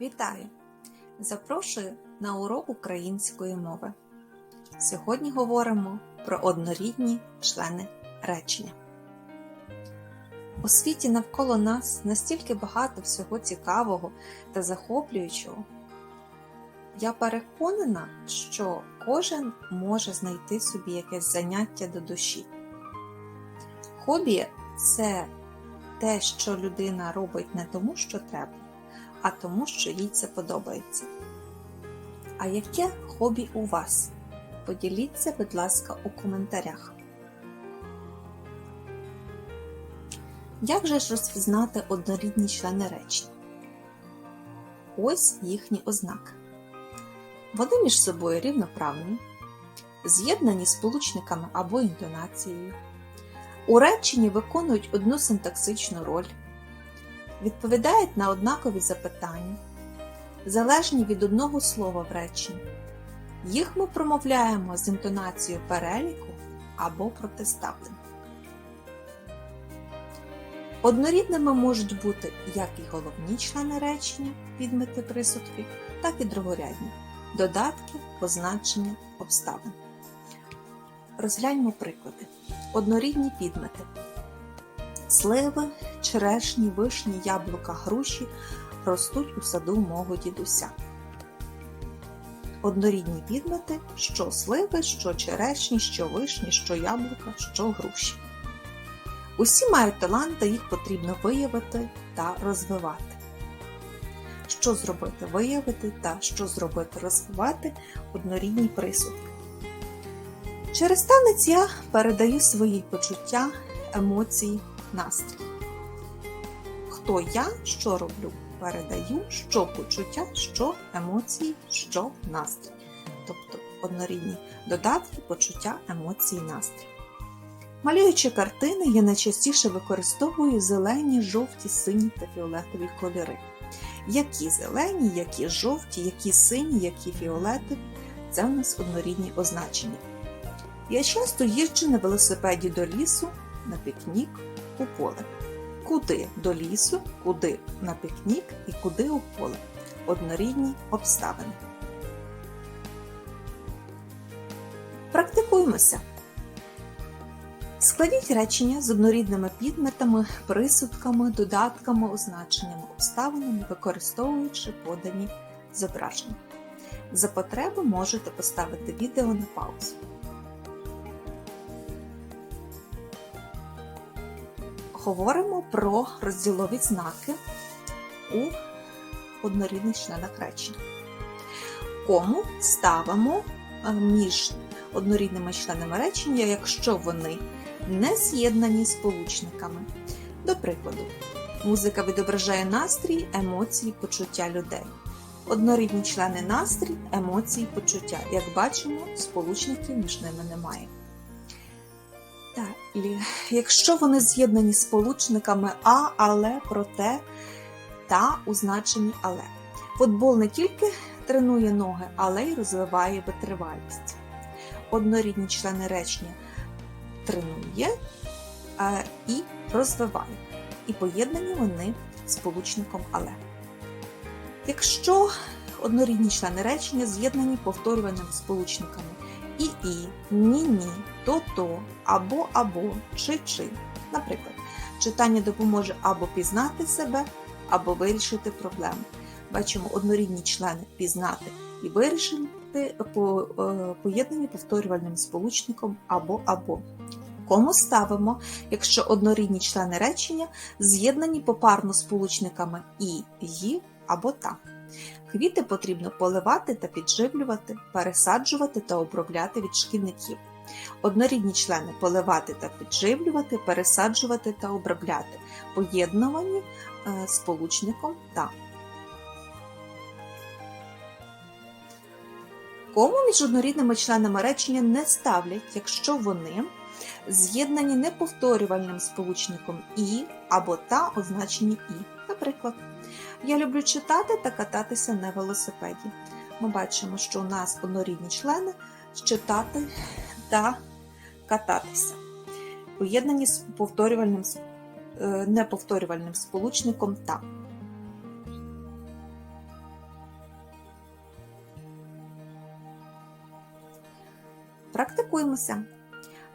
Вітаю! Запрошую на урок української мови. Сьогодні говоримо про однорідні члени речення. У світі навколо нас настільки багато всього цікавого та захоплюючого. Я переконана, що кожен може знайти собі якесь заняття до душі. Хобі це те, що людина робить не тому, що треба а тому, що їй це подобається. А яке хобі у вас? Поділіться, будь ласка, у коментарях. Як же ж розпізнати однорідні члени речення? Ось їхні ознаки. Вони між собою рівноправні, з'єднані сполучниками або інтонацією. У реченні виконують одну синтаксичну роль відповідають на однакові запитання, залежні від одного слова в реченні. Їх ми промовляємо з інтонацією переліку або протиставлення. Однорідними можуть бути як і головні члени речення, підмети присудки, так і другорядні додатки, позначення, обставин. Розгляньмо приклади. Однорідні підмети. Сливи, черешні, вишні, яблука, груші ростуть у саду мого дідуся. Однорідні підмети, що сливи, що черешні, що вишні, що яблука, що груші. Усі мають талант, та їх потрібно виявити та розвивати. Що зробити виявити та що зробити розвивати однорідні присудки. Через танець я передаю свої почуття, емоції, настрій. Хто я, що роблю? Передаю, що почуття, що емоції, що настрій. Тобто однорідні додатки, почуття, емоції, настрій. Малюючи картини, я найчастіше використовую зелені, жовті, сині та фіолетові кольори. Які зелені, які жовті, які сині, які фіолетові це у нас однорідні означення. Я часто їжджу на велосипеді до лісу, на пікнік, у поле. Куди до лісу, куди на пікнік і куди у поле. Однорідні обставини. Практикуємося. Складіть речення з однорідними підметами, присудками, додатками, означеннями, обставинами, використовуючи подані зображення. За потреби можете поставити відео на паузу. Говоримо про розділові знаки у однорідних членах речення. Кому ставимо між однорідними членами речення, якщо вони не з'єднані сполучниками. До прикладу, музика відображає настрій, емоції, почуття людей. Однорідні члени настрій, емоції, почуття. Як бачимо, сполучників між ними немає. Далі, якщо вони з'єднані сполучниками А, але, проте та у значенні але. Футбол не тільки тренує ноги, але й розвиває витривалість. Однорідні члени речення тренує а, і розвиває. І поєднані вони сполучником але. Якщо однорідні члени речення з'єднані повторюваними сполучниками і і, ні ні, то то, або або, чи чи. Наприклад, читання допоможе або пізнати себе, або вирішити проблему. Бачимо однорідні члени пізнати і вирішити е, поєднані повторювальним сполучником або або. Кому ставимо, якщо однорідні члени речення з'єднані попарно сполучниками і, ї або та. Квіти потрібно поливати та підживлювати, пересаджувати та обробляти від шкідників. Однорідні члени поливати та підживлювати, пересаджувати та обробляти, поєднувані е, сполучником та. Кому між однорідними членами речення не ставлять, якщо вони з'єднані неповторювальним сполучником і або та означені і. Наприклад, я люблю читати та кататися на велосипеді. Ми бачимо, що у нас однорідні члени читати та кататися. Поєднані з повторювальним, е, неповторювальним сполучником та. Практикуємося.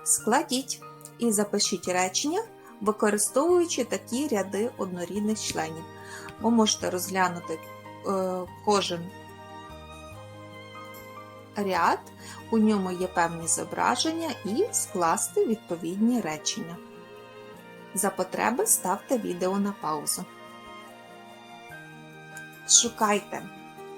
Складіть і запишіть речення використовуючи такі ряди однорідних членів. Ви можете розглянути е, кожен ряд, у ньому є певні зображення і скласти відповідні речення. За потреби ставте відео на паузу. Шукайте,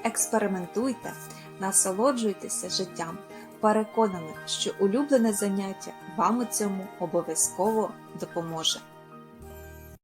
експериментуйте, насолоджуйтеся життям. Переконана, що улюблене заняття вам у цьому обов'язково допоможе.